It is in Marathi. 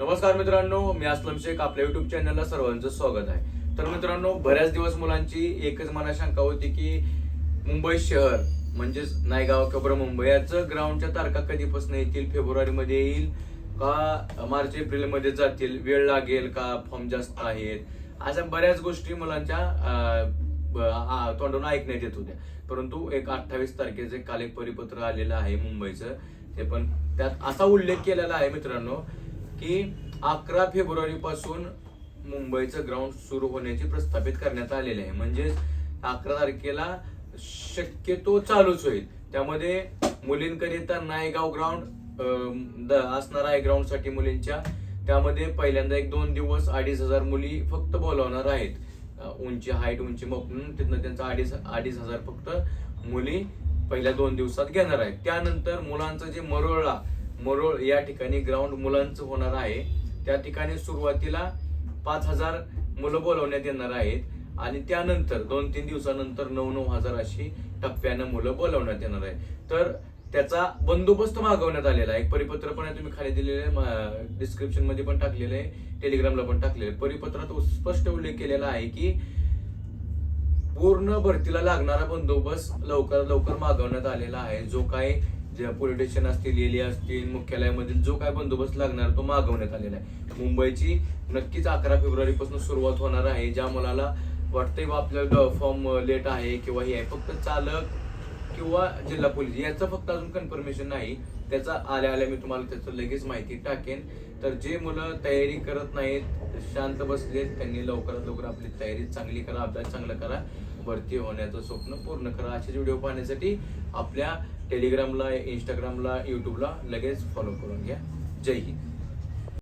नमस्कार मित्रांनो मी असलम शेख आपल्या युट्यूब चॅनलला सर्वांचं स्वागत आहे. तर मित्रांनो बऱ्याच दिवस मुलांची एकच मना शंका होती की मुंबई शहर म्हणजेच नायगाव किंवा मुंबई याचं ग्राउंडच्या तारखा कधीपासून येतील? फेब्रुवारी मध्ये येईल का मार्च एप्रिलमध्ये जातील? वेळ लागेल का? फॉर्म जास्त आहेत? अशा बऱ्याच गोष्टी मुलांच्या अं, तोंडून ऐकण्यात येत होत्या. परंतु एक अठ्ठावीस तारखेचे काल एक परिपत्र आलेलं आहे मुंबईचं. ते पण त्यात असा उल्लेख केलेला आहे मित्रांनो की अकरा फेब्रुवारी पासून मुंबईचं ग्राउंड सुरू होण्याची प्रस्थापित करण्यात आलेले आहे. म्हणजेच अकरा तारखेला शक्यतो चालूच होईल. त्यामध्ये मुलींकरिता नायगाव ग्राउंड असणार आहे ग्राउंडसाठी मुलींच्या. त्यामध्ये पहिल्यांदा एक दोन दिवस अडीच हजार मुली फक्त बोलावणार आहेत. उंची हाईट उंची म्हणून तिथनं त्यांचा अडीच अडीच हजार फक्त मुली पहिल्या दोन दिवसात घेणार आहेत. त्यानंतर मुलांचं जे मरोळा मरोळ या ठिकाणी ग्राउंड मुलांचं होणार आहे. त्या ठिकाणी सुरुवातीला पाच हजार मुलं बोलवण्यात येणार आहेत. आणि त्यानंतर दोन तीन दिवसानंतर नऊ नऊ हजार अशी टप्प्यानं मुलं बोलवण्यात येणार आहे तर त्याचा बंदोबस्त मागवण्यात आलेला आहे. परिपत्र पण तुम्ही खाली दिलेले डिस्क्रिप्शनमध्ये पण टाकलेलं आहे टेलिग्रामला पण टाकलेलं आहे. परिपत्रात स्पष्ट उल्लेख केलेला आहे की पूर्ण भरतीला लागणारा बंदोबस्त लवकर लवकर मागवण्यात आलेला आहे. जो काय ज्या पोलीस स्टेशन असतील एलिया असतील मुख्यालयामधील जो काय बंदोबस्त लागणार तो मागवण्यात आलेला आहे. मुंबईची नक्कीच अकरा फेब्रुवारी पासून सुरुवात होणार आहे. ज्या मुलाला वाटतंय बा आपलं फॉर्म लेट आहे किंवा हे आहे. फक्त चालक किंवा जिल्हा पोलीस. याचं फक्त अजून कन्फर्मेशन नाही. त्याचा आल्या आल्या मी तुम्हाला त्याचं लगेच माहिती टाकेन. तर जे मुलं तयारी करत नाहीत शांत बसलेत त्यांनी लवकरात लवकर आपली तयारी चांगली करा अभ्यास चांगला करा. भरती होण्याचं स्वप्न पूर्ण करा. असेच व्हिडिओ पाहण्यासाठी आपल्या टेलिग्रामला इंस्टाग्रामला युट्यूबला लगेच फॉलो करून घ्या. जय हिंद.